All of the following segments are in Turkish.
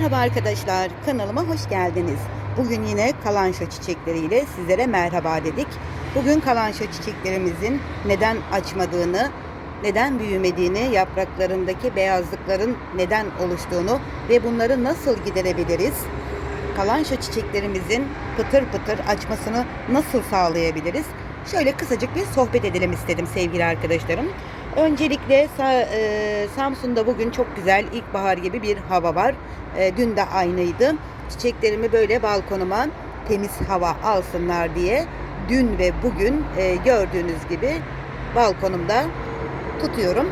Merhaba arkadaşlar, kanalıma hoş geldiniz. Bugün yine kalanşo çiçekleriyle sizlere merhaba dedik. Bugün kalanşo çiçeklerimizin neden açmadığını, neden büyümediğini, yapraklarındaki beyazlıkların neden oluştuğunu ve bunları nasıl giderebiliriz? Kalanşo çiçeklerimizin pıtır pıtır açmasını nasıl sağlayabiliriz? Şöyle kısacık bir sohbet edelim istedim sevgili arkadaşlarım. Öncelikle e, Samsun'da bugün çok güzel ilkbahar gibi bir hava var. E, dün de aynıydı. Çiçeklerimi böyle balkonuma temiz hava alsınlar diye dün ve bugün e, gördüğünüz gibi balkonumda tutuyorum.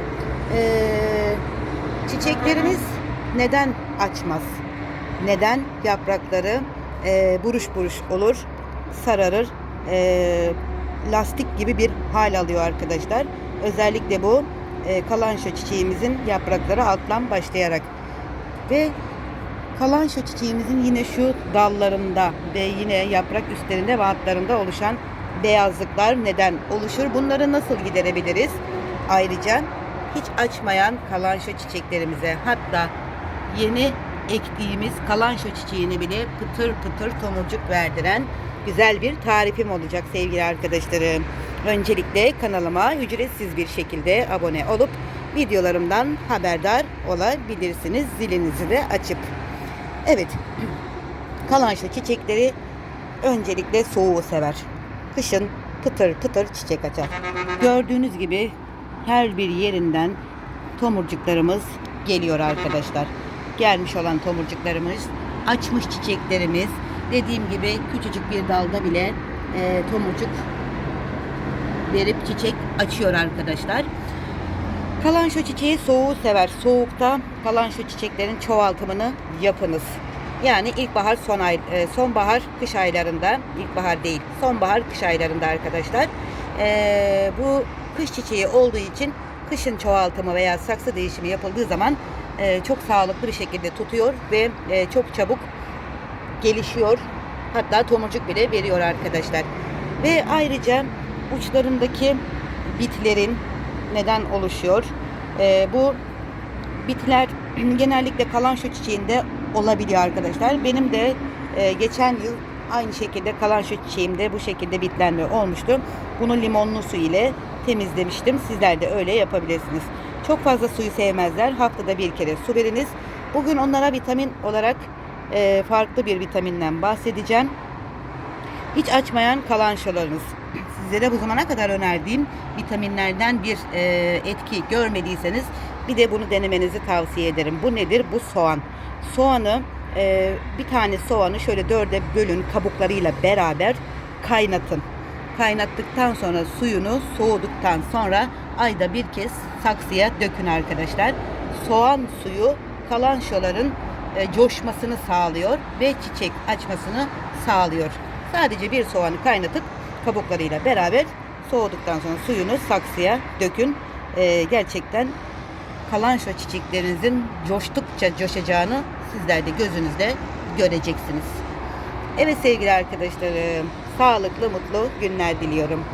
Çiçekleriniz neden açmaz? Neden yaprakları buruş buruş olur, sararır, lastik gibi bir hal alıyor arkadaşlar. Özellikle bu e, kalanşo çiçeğimizin yaprakları alttan başlayarak ve kalanşo çiçeğimizin yine şu dallarında ve yine yaprak üstlerinde ve altlarında oluşan beyazlıklar neden oluşur? Bunları nasıl giderebiliriz? Ayrıca hiç açmayan kalanşo çiçeklerimize hatta yeni ektiğimiz kalanşo çiçeğini bile pıtır pıtır tomurcuk verdiren güzel bir tarifim olacak sevgili arkadaşlarım. Öncelikle kanalıma ücretsiz bir şekilde abone olup videolarımdan haberdar olabilirsiniz zilinizi de açıp. Evet, kalanşo çiçekleri öncelikle soğuğu sever. Kışın pıtır pıtır çiçek açar. Gördüğünüz gibi her bir yerinden tomurcuklarımız geliyor arkadaşlar. Gelmiş olan tomurcuklarımız, açmış çiçeklerimiz, dediğim gibi küçücük bir dalda bile e, tomurcuk verip çiçek açıyor arkadaşlar. Kalanşo çiçeği soğuğu sever. Soğukta kalanşo çiçeklerin çoğaltımını yapınız. Yani ilkbahar, son ay, e, sonbahar, kış aylarında, ilkbahar değil, sonbahar, kış aylarında arkadaşlar. E, bu kış çiçeği olduğu için kışın çoğaltımı veya saksı değişimi yapıldığı zaman e, çok sağlıklı bir şekilde tutuyor ve e, çok çabuk gelişiyor. Hatta tomurcuk bile veriyor arkadaşlar. Ve ayrıca uçlarındaki bitlerin neden oluşuyor? Ee, bu bitler genellikle kalanşo çiçeğinde olabiliyor arkadaşlar. Benim de e, geçen yıl aynı şekilde kalanşo çiçeğimde bu şekilde bitlenme olmuştu. Bunu limonlu su ile temizlemiştim. Sizler de öyle yapabilirsiniz. Çok fazla suyu sevmezler. Haftada bir kere su veriniz. Bugün onlara vitamin olarak e, farklı bir vitaminden bahsedeceğim. Hiç açmayan kalanşolarınız. Sizlere bu zamana kadar önerdiğim vitaminlerden bir e, etki görmediyseniz bir de bunu denemenizi tavsiye ederim. Bu nedir? Bu soğan. Soğanı e, bir tane soğanı şöyle dörde bölün kabuklarıyla beraber kaynatın. Kaynattıktan sonra suyunu soğuduktan sonra ayda bir kez saksıya dökün arkadaşlar. Soğan suyu kalanşoların e, coşmasını sağlıyor ve çiçek açmasını sağlıyor. Sadece bir soğanı kaynatıp kabuklarıyla beraber soğuduktan sonra suyunu saksıya dökün. E, gerçekten kalanşo çiçeklerinizin coştukça coşacağını sizler de gözünüzde göreceksiniz. Evet sevgili arkadaşlarım, sağlıklı mutlu günler diliyorum.